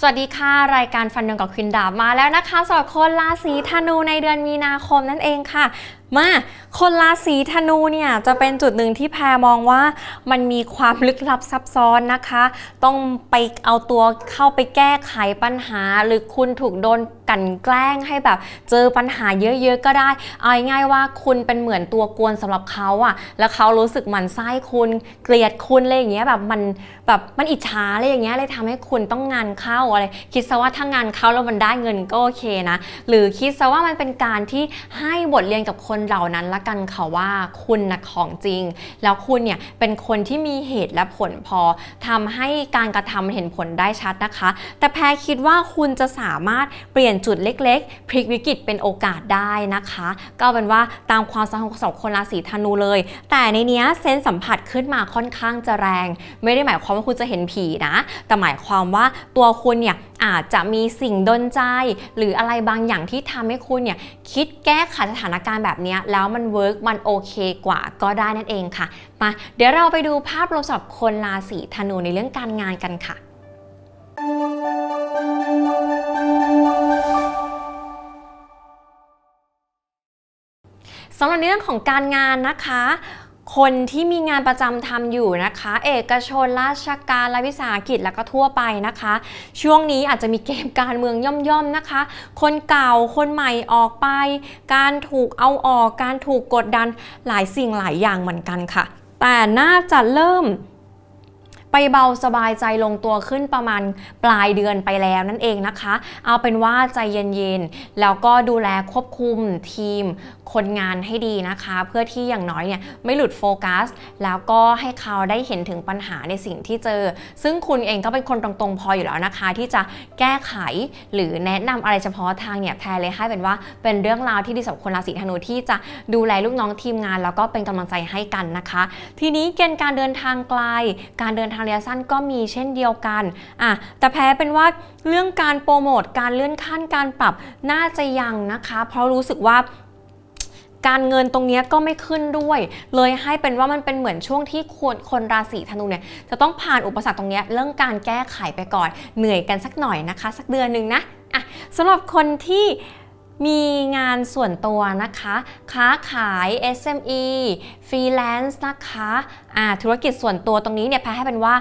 สวัสดีค่ะ รายการฟันเดือนกับควินดาบมาแล้วนะคะสำหรับคนราศีธนูในเดือนมีนาคมนั่นเองค่ะ มาคนราศีธนูเนี่ยจะเป็นจุดหนึ่งที่แพรมองว่ามันมีความลึกลับซับซ้อนนะคะ ต้องไปเอาตัวเข้าไปแก้ไขปัญหา หรือคุณถูกโดนกั่นแกล้งให้แบบ เจอปัญหาเยอะๆก็ได้เอาง่ายว่าคุณเป็นเหมือนตัวกวนสำหรับเขาอะแล้วเขารู้สึกหมันไส้คุณเกลียดคุณอะไรอย่างเงี้ยแบบมันแบบมันอิจฉาอะไรอย่างเงี้ยเลยทำให้คุณต้องงานเข้าอะไร คิดซะว่าถ้างานเข้าแล้วมันได้เงินก็โอเคนะหรือคิดซะว่ามันเป็นการที่ให้บทเรียนกับคนเหล่านั้นละกันค่ะว่าคุณนะของจริง แล้วคุณเนี่ยเป็นคนที่มีเหตุและผลพอทำให้การกระทำเห็นผลได้ชัดนะคะ แต่แพรคิดว่าคุณจะสามารถเปลี่ยนจุดเล็ก ๆ พลิกวิกฤตเป็นโอกาสได้นะคะ ก็เป็นว่าตามความสัมพันธ์ของสองคนราศีธนูเลย แต่ในเนี้ยเซนสัมผัสขึ้นมาค่อนข้างจะแรง ไม่ได้หมายความว่าคุณจะเห็นผีนะ แต่หมายความว่าตัวคุณเนี่ย อาจจะมีสิ่งดนใจ หรืออะไรบางอย่างที่ทำให้คุณเนี่ยคิดแก้ไขสถานการณ์แบบนี้แล้วมันเวิร์กมันโอเคกว่าก็ได้นั่นเองค่ะมาเดี๋ยวเราไปดูภาพรวมสำหรับคนราศีธนูในเรื่องการงานกันค่ะสำหรับในเรื่องของการงานนะคะ คนที่มีงานประจำทำอยู่นะคะ เอกชนราชการและวิสาหกิจแล้วก็ทั่วไปนะคะ ช่วงนี้อาจจะมีเกมการเมืองย่อมๆนะคะ คนเก่าคนใหม่ออกไป การถูกเอาออกการถูกกดดันหลายสิ่งหลายอย่างเหมือนกันค่ะ แต่น่าจะเริ่ม ไปเบาสบายใจลงตัวขึ้นประมาณปลายเดือนไปแล้วนั่นเองนะคะ เอาเป็นว่าใจเย็นๆ แล้วก็ดูแลควบคุมทีมคนงานให้ดีนะคะ เพื่อที่อย่างน้อยเนี่ยไม่หลุดโฟกัส แล้วก็ให้เขาได้เห็นถึงปัญหาในสิ่งที่เจอ ซึ่งคุณเองก็เป็นคนตรงๆพออยู่แล้วนะคะ ที่จะแก้ไขหรือแนะนำอะไรเฉพาะทางเนี่ยแพรเลยให้เป็นว่าเป็นเรื่องราวที่ดีสำหรับคนราศีธนูที่จะดูแลลูกน้องทีมงาน แล้วก็เป็นกำลังใจให้กันนะคะ ทีนี้เกณฑ์การเดินทางไกลการเดินทางระยะสั้นก็มีเช่นเดียวกันอะแต่แพ้เป็นว่าเรื่องการโปรโมทการเลื่อนขั้นการปรับน่าจะยังนะคะ เพราะรู้สึกว่าการเงินตรงนี้ก็ไม่ขึ้นด้วย เลยให้เป็นว่ามันเป็นเหมือนช่วงที่คนคนราศีธนูเนี่ยจะต้องผ่านอุปสรรคตรงนี้เรื่องการแก้ไขไปก่อนเหนื่อยกันสักหน่อยนะคะ สักเดือนหนึ่งนะอะสำหรับคนที่ มีงานส่วนตัวนะคะ ค้าขาย SME ฟรีแลนซ์นะคะอาธุรกิจส่วนตัวตรงนี้เนี่ยแพ้ให้เป็นว่า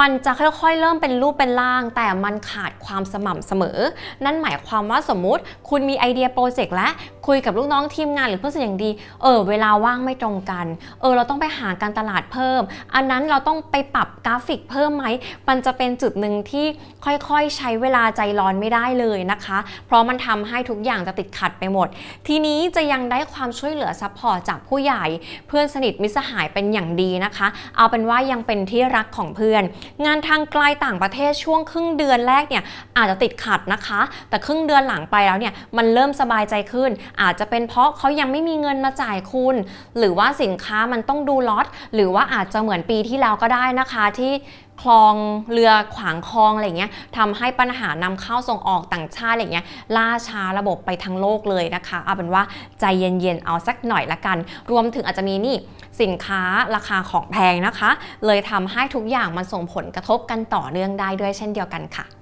มันจะค่อยๆ เริ่มเป็นรูปเป็นร่าง แต่มันขาดความสม่ำเสมอ นั่นหมายความว่าสมมุติ คุณมีไอเดียโปรเจกต์และคุยกับลูกน้องทีมงานหรือเพื่อนสนิทอย่างดี เออ เวลาว่างไม่ตรงกัน เออ เราต้องไปหาการตลาดเพิ่ม อันนั้นเราต้องไปปรับกราฟิกเพิ่มไหม มันจะเป็นจุดหนึ่งที่ค่อยๆ ใช้เวลาใจร้อนไม่ได้เลยนะคะ เพราะมันทำให้ทุกอย่างจะติดขัดไปหมด ทีนี้จะยังได้ความช่วยเหลือซัพพอร์ตจากผู้ใหญ่ เพื่อนสนิทมิตรสหายเป็นอย่างดีนะคะ เอาเป็นว่ายังเป็นที่รักของเพื่อนงานทางไกลต่างประเทศช่วงครึ่งเดือนแรกเนี่ยอาจจะติดขัดนะคะ แต่ครึ่งเดือนหลังไปแล้วเนี่ยมันเริ่มสบายใจขึ้น อาจจะเป็นเพราะเขายังไม่มีเงินมาจ่ายคุณ หรือว่าสินค้ามันต้องดูล็อตหรือว่าอาจจะเหมือนปีที่แล้วก็ได้นะคะที่ คลองเรือขวางคลองอะไรเงี้ยทำให้ปัญหานำเข้าส่งออกต่างชาติอะไรเงี้ยล่าช้าระบบไปทั้งโลกเลยนะคะ เอาเป็นว่าใจเย็นๆเอาสักหน่อยละกัน รวมถึงอาจจะมีนี่สินค้าราคาของแพงนะคะ เลยทำให้ทุกอย่างมันส่งผลกระทบกันต่อเนื่องได้ด้วยเช่นเดียวกันค่ะ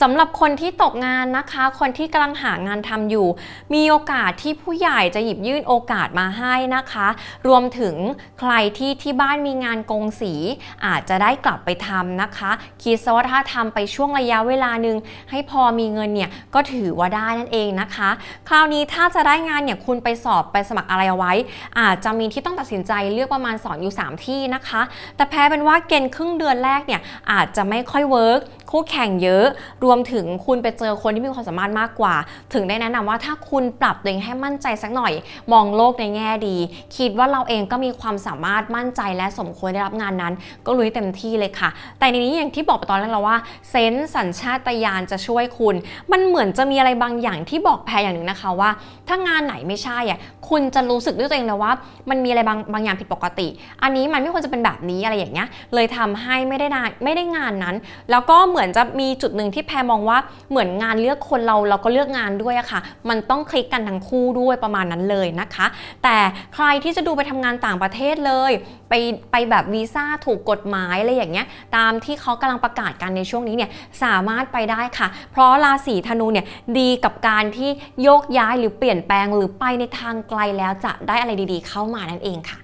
สำหรับคนที่ตกงานนะคะ คนที่กำลังหางานทำอยู่ มีโอกาสที่ผู้ใหญ่จะหยิบยื่นโอกาสมาให้นะคะ รวมถึงใครที่ที่บ้านมีงานกงสีอาจจะได้กลับไปทำนะคะคิดซะว่าถ้าทำไปช่วงระยะเวลาหนึ่งให้พอมีเงินเนี่ยก็ถือว่าได้นั่นเองนะคะ คราวนี้ถ้าจะได้งานเนี่ยคุณไปสอบไปสมัครอะไรเอาไว้ อาจจะมีที่ต้องตัดสินใจเลือกประมาณ2อยู่ 3 ที่นะคะ แต่แพ้เป็นว่าเกณฑ์ครึ่งเดือนแรกเนี่ยอาจจะไม่ค่อยเวิร์ก คู่แข่งเยอะ รวมถึงคุณไปเจอคนที่มีความสามารถมากกว่า ถึงได้แนะนำว่าถ้าคุณปรับตัวเองให้มั่นใจสักหน่อย มองโลกในแง่ดี คิดว่าเราเองก็มีความสามารถมั่นใจและสมควรได้รับงานนั้น ก็ลุยเต็มที่เลยค่ะ แต่ในนี้อย่างที่บอกไปตอนแรกแล้วว่าเซนส์สัญชาตญาณจะช่วยคุณ มันเหมือนจะมีอะไรบางอย่างที่บอกแพรอย่างหนึ่งนะคะว่า ถ้างานไหนไม่ใช่อะคุณจะรู้สึกด้วยตัวเองเลยว่า มันมีอะไรบางบางอย่างผิดปกติ อันนี้มันไม่ควรจะเป็นแบบนี้อะไรอย่างเงี้ยเลยทำให้ไม่ได้ไม่ได้งานนั้น แล้วก็เหมือนอนจะมีจุดหนึ่งที่แพรมองว่าเหมือนงานเลือกคนเราเราก็เลือกงานด้วยอะค่ะ มันต้องคลิกกันทั้งคู่ด้วยประมาณนั้นเลยนะคะ แต่ใครที่จะดูไปทำงานต่างประเทศเลย ไปไปแบบวีซ่าถูกกฎหมายอะไรอย่างเงี้ยตามที่เขากำลังประกาศกันในช่วงนี้เนี่ยสามารถไปได้ค่ะ เพราะราศีธนูเนี่ยดีกับการที่โยกย้ายหรือเปลี่ยนแปลงหรือไปในทางไกลแล้วจะได้อะไรดีๆ เข้ามานั่นเองค่ะ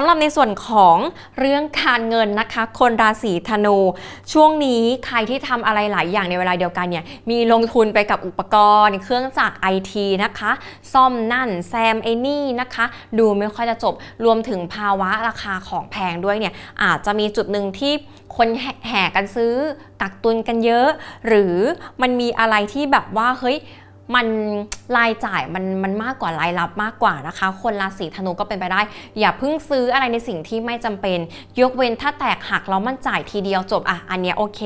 ำหรับในส่วนของเรื่องการเงินนะคะ คนราศีธนู ช่วงนี้ใครที่ทำอะไรหลายอย่างในเวลาเดียวกันเนี่ยมีลงทุนไปกับอุปกรณ์ เครื่องจักรไอทีนะคะ ซ่อมนั่นแซมไอนี่นะคะ ดูไม่ค่อยจะจบรวมถึงภาวะราคาของแพงด้วยเนี่ยอาจจะมีจุดหนึ่งที่คนแห่แห่กันซื้อกักตุนกันเยอะ หรือมันมีอะไรที่แบบว่าเฮ้ย มันรายจ่ายมันมันมากกว่ารายรับมากกว่านะคะ คนราศีธนูก็เป็นไปได้ อย่าเพิ่งซื้ออะไรในสิ่งที่ไม่จำเป็น ยกเว้นถ้าแตกหักแล้วมันจ่ายทีเดียวจบอะอันเนี้ยโอเค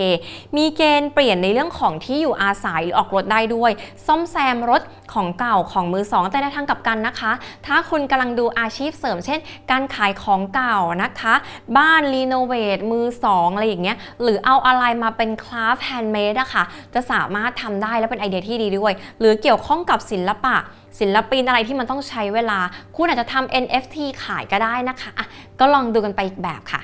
มีเกณฑ์เปลี่ยนในเรื่องของที่อยู่อาศัยหรือออกรถได้ด้วย ซ่อมแซมรถ ของเก่าของมือสองแต่ในทางกลับกันนะคะ ถ้าคุณกำลังดูอาชีพเสริม เช่น การขายของเก่านะคะ บ้านรีโนเวทมือสองอะไรอย่างเงี้ยหรือเอาอะไรมาเป็นคราฟแฮนด์เมดอะค่ะจะสามารถทำได้และเป็นไอเดียที่ดีด้วย หรือเกี่ยวข้องกับศิลปะศิลปินอะไรที่มันต้องใช้เวลา คุณอาจจะทำ NFT ขายก็ได้นะคะะก็ลองดูกันไปอีกแบบค่ะ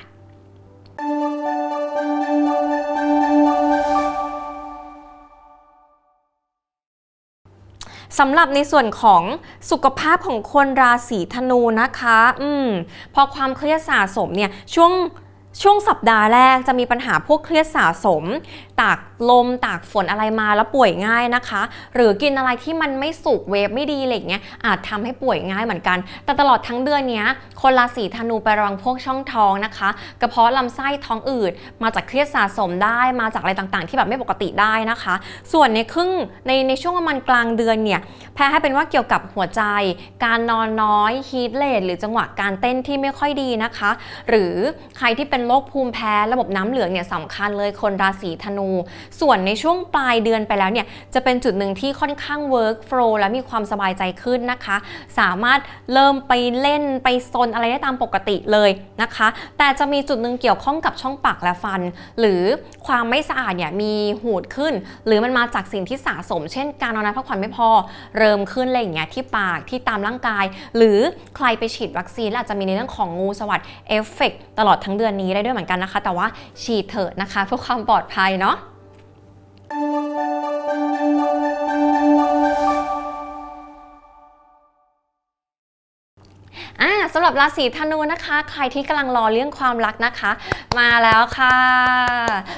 สำหรับในส่วนของสุขภาพของคนราศีธนูนะคะ อืมพอความเครียดสะสมเนี่ยช่วง ช่วงสัปดาห์แรกจะมีปัญหาพวกเครียดสะสม ตากลม ตากฝนอะไรมาแล้วป่วยง่ายนะคะ หรือกินอะไรที่มันไม่สุกเวฟไม่ดีอะไรเงี้ยอาจทำให้ป่วยง่ายเหมือนกัน แต่ตลอดทั้งเดือนนี้คนราศีธนูไประวังพวกช่องท้องนะคะ กระเพาะลำไส้ท้องอืดมาจากเครียดสะสมได้มาจากอะไรต่างๆ ที่แบบไม่ปกติได้นะคะ ส่วนในครึ่งในในช่วงประมาณกลางเดือนเนี่ยแพ้ให้เป็นว่าเกี่ยวกับหัวใจ การนอนน้อยฮีทเลทหรือจังหวะการเต้นที่ไม่ค่อยดีนะคะ หรือใครที่เป็นโรคภูมิแพ้ระบบน้ำเหลืองเนี่ยสำคัญเลยคนราศีธนู ส่วนในช่วงปลายเดือนไปแล้วเนี่ยจะเป็นจุดหนึ่งที่ค่อนข้าง work flow และมีความสบายใจขึ้นนะคะ สามารถเริ่มไปเล่นไปซนอะไรได้ตามปกติเลยนะคะ แต่จะมีจุดหนึ่งเกี่ยวข้องกับช่องปากและฟัน หรือความไม่สะอาดเนี่ยมีหูดขึ้น หรือมันมาจากสิ่งที่สะสม เช่น การนอนพักผ่อนไม่พอ เริ่มขึ้นอะไรอย่างเงี้ยที่ปากที่ตามร่างกาย หรือใครไปฉีดวัคซีนอาจจะมีในเรื่องของงูสวัสดเอฟเฟกตลอดทั้งเดือนนี้ได้ด้วยเหมือนกันนะคะ แต่ว่าฉีดเถอะนะคะเพื่อความปลอดภัยเนาะอ่าสำหรับราศีธนูนะคะ ใครที่กำลังรอเรื่องความรักนะคะ มาแล้วค่ะ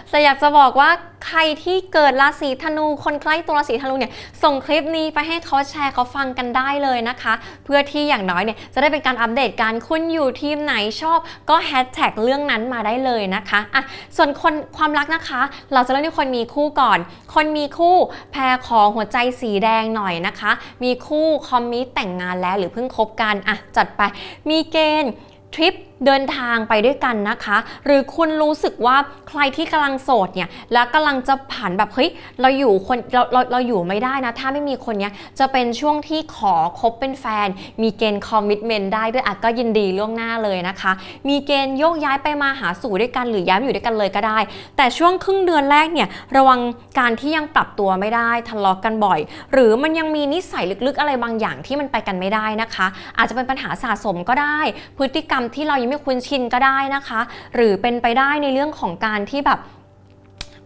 แต่อยากจะบอกว่า ใครที่เกิดราศีธนู คนใกล้ตัวราศีธนูเนี่ยส่งคลิปนี้ไปให้เขาแชร์เขาฟังกันได้เลยนะคะ เพื่อที่อย่างน้อยเนี่ยจะได้เป็นการอัปเดตการคุณอยู่ทีมไหนชอบ ก็แฮชแท็กเรื่องนั้นมาได้เลยนะคะอะส่วนคนความรักนะคะ เราจะเริ่มที่คนมีคู่ก่อน คนมีคู่แพรขอหัวใจสีแดงหน่อยนะคะ มีคู่คอมมิตแต่งงานแล้วหรือเพิ่งคบกันอะจัดไปมีเกณฑ์ทริป เดินทางไปด้วยกันนะคะ หรือคุณรู้สึกว่าใครที่กำลังโสดเนี่ยแล้วกำลังจะผ่านแบบเฮ้ยเราอยู่คนเราเราเราอยู่ไม่ได้นะ ถ้าไม่มีคนเนี้ยจะเป็นช่วงที่ขอคบเป็นแฟน มีเกณฑ์คอมมิชเมนต์ได้ด้วยอะก็ยินดีล่วงหน้าเลยนะคะ มีเกณฑ์โยกย้ายไปมาหาสู่ด้วยกัน หรือย้ายมาอยู่ด้วยกันเลยก็ได้ แต่ช่วงครึ่งเดือนแรกเนี่ยระวังการที่ยังปรับตัวไม่ได้ทะเลาะกันบ่อย หรือมันยังมีนิสัยลึกๆ อะไรบางอย่างที่มันไปกันไม่ได้นะคะ อาจจะเป็นปัญหาสะสมก็ได้ พฤติกรรมที่เรายังไม่คุ้นชินก็ได้นะคะ หรือเป็นไปได้ในเรื่องของการที่แบบ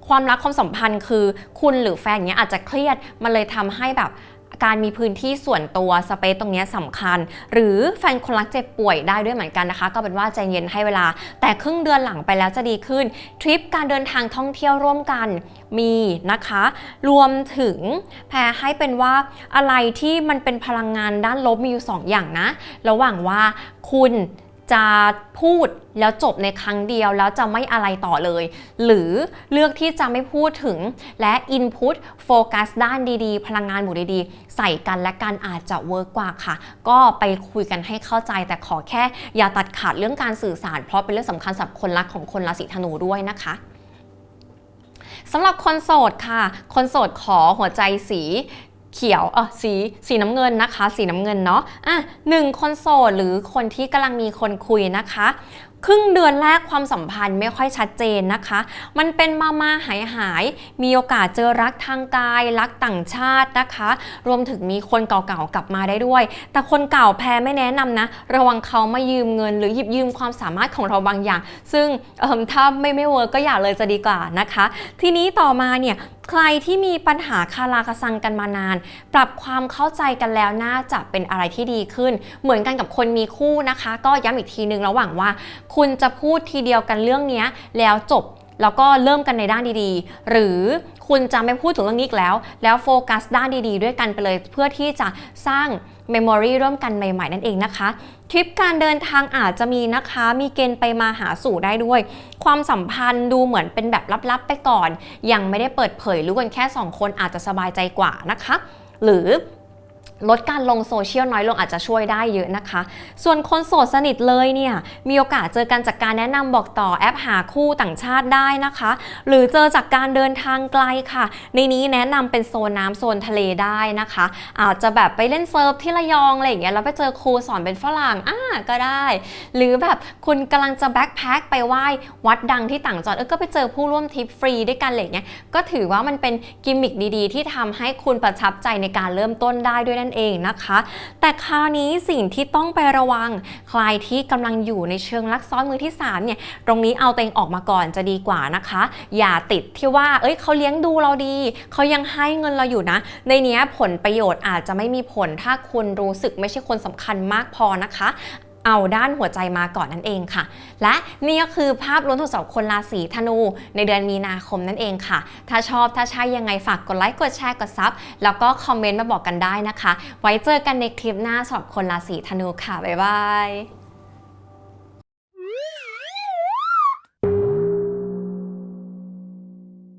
ความรักความสัมพันธ์คือคุณหรือแฟนเนี้ยอาจจะเครียดมันเลยทำให้แบบการมีพื้นที่ส่วนตัวสเปซตรงเนี้ยสำคัญ หรือแฟนคนรักเจ็บป่วยได้ด้วยเหมือนกันนะคะ ก็เป็นว่าใจเย็นให้เวลา แต่ครึ่งเดือนหลังไปแล้วจะดีขึ้น ทริปการเดินทางท่องเที่ยวร่วมกันมีนะคะ รวมถึงแพรให้เป็นว่าอะไรที่มันเป็นพลังงานด้านลบมีอยู่สองอย่างนะ ระหว่างว่าคุณ จะพูดแล้วจบในครั้งเดียวแล้วจะไม่อะไรต่อเลย หรือเลือกที่จะไม่พูดถึงและ Input โฟกัสด้านดีๆ พลังงานหมู่ดีๆ ใส่กันและกันอาจจะเวิร์กกว่าค่ะ ก็ไปคุยกันให้เข้าใจแต่ขอแค่ อย่าตัดขาดเรื่องการสื่อสาร เพราะเป็นเรื่องสำคัญสำหรับคนรักของคนราศีธนูด้วยนะคะสำหรับคนโสดค่ะ คนโสดขอหัวใจสี เขียวเออสีสีน้ำเงินนะคะ สีน้ำเงินเนาะอะหนึ่งคนโสดหรือคนที่กำลังมีคนคุยนะคะครึ่งเดือนแรกความสัมพันธ์ไม่ค่อยชัดเจนนะคะ มันเป็นมามาหายหายๆมีโอกาสเจอรักทางกาย รักต่างชาตินะคะ รวมถึงมีคนเก่าๆกลับมาได้ด้วย แต่คนเก่าแพ้ไม่แนะนำนะ ระวังเขามายืมเงิน หรือหยิบยืมความสามารถของเราบางอย่าง ซึ่งเอิ่มถ้าไม่ไม่เวิร์กก็อย่าเลยจะดีกว่านะคะ ทีนี้ต่อมาเนี่ย ใครที่มีปัญหาคาราคาซังกันมานาน ปรับความเข้าใจกันแล้วน่าจะเป็นอะไรที่ดีขึ้น เหมือนกันกับคนมีคู่นะคะ ก็ย้ำอีกทีนึงระหว่างว่า คุณจะพูดทีเดียวกันเรื่องนี้แล้วจบแล้วก็เริ่มกันในด้านดีๆ หรือคุณจะไม่พูดถึงเรื่องนี้อีกแล้ว แล้วโฟกัสด้านดีๆ ด้วยกันไปเลย เพื่อที่จะสร้าง มมโมรีร่วมกันใหม่ๆ นั่นเองนะคะ ทริปการเดินทางอาจจะมีนะคะ มีเกณฑ์ไปมาหาสู่ได้ด้วย ความสัมพันธ์ดูเหมือนเป็นแบบลับๆ ไปก่อน ยังไม่ได้เปิดเผยรู้กันแค่ 2 คนอาจจะสบายใจกว่านะคะ หรือ ลดการลงโซเชียลน้อยลงอาจจะช่วยได้เยอะนะคะ ส่วนคนโสดสนิทเลยเนี่ยมีโอกาสเจอกันจากการแนะนำบอกต่อแอปหาคู่ต่างชาติได้นะคะ หรือเจอจากการเดินทางไกลค่ะ ในนี้แนะนำเป็นโซนน้ำโซนทะเลได้นะคะ อาจจะแบบไปเล่นเซิร์ฟที่ระยองอะไรอย่างเงี้ยแล้วไปเจอครูสอนเป็นฝรั่งอ่าก็ได้ หรือแบบคุณกำลังจะแบ็คแพ็คไปไหว้วัดดังที่ต่างจังหวัดเออก็ไปเจอผู้ร่วมทริปฟรีด้วยกันอะไรอย่างเงี้ยก็ถือว่ามันเป็นกิมมิคดีๆ ที่ทำให้คุณประทับใจในการเริ่มต้นได้ด้วยนั่นเองนะคะ แต่คราวนี้สิ่งที่ต้องไประวังใครที่กำลังอยู่ในเชิงลักซ้อนมือที่3เนี่ยตรงนี้เอาตัวเองออกมาก่อนจะดีกว่านะคะ อย่าติดที่ว่าเอ้ยเขาเลี้ยงดูเราดีเขายังให้เงินเราอยู่นะ ในนี้ผลประโยชน์อาจจะไม่มีผลถ้าคุณรู้สึกไม่ใช่คนสำคัญมากพอนะคะ เอาด้านหัวใจมาก่อนนั่นเองค่ะ และนี่ก็คือภาพล้วนทดสอบคนราศีธนูในเดือนมีนาคมนั่นเองค่ะ ถ้าชอบถ้าใช่ยังไงฝากกดไลค์กดแชร์กดซับแล้วก็คอมเมนต์มาบอกกันได้นะคะ ไว้เจอกันในคลิปหน้าสอบคนราศีธนูค่ะ บ๊ายบาย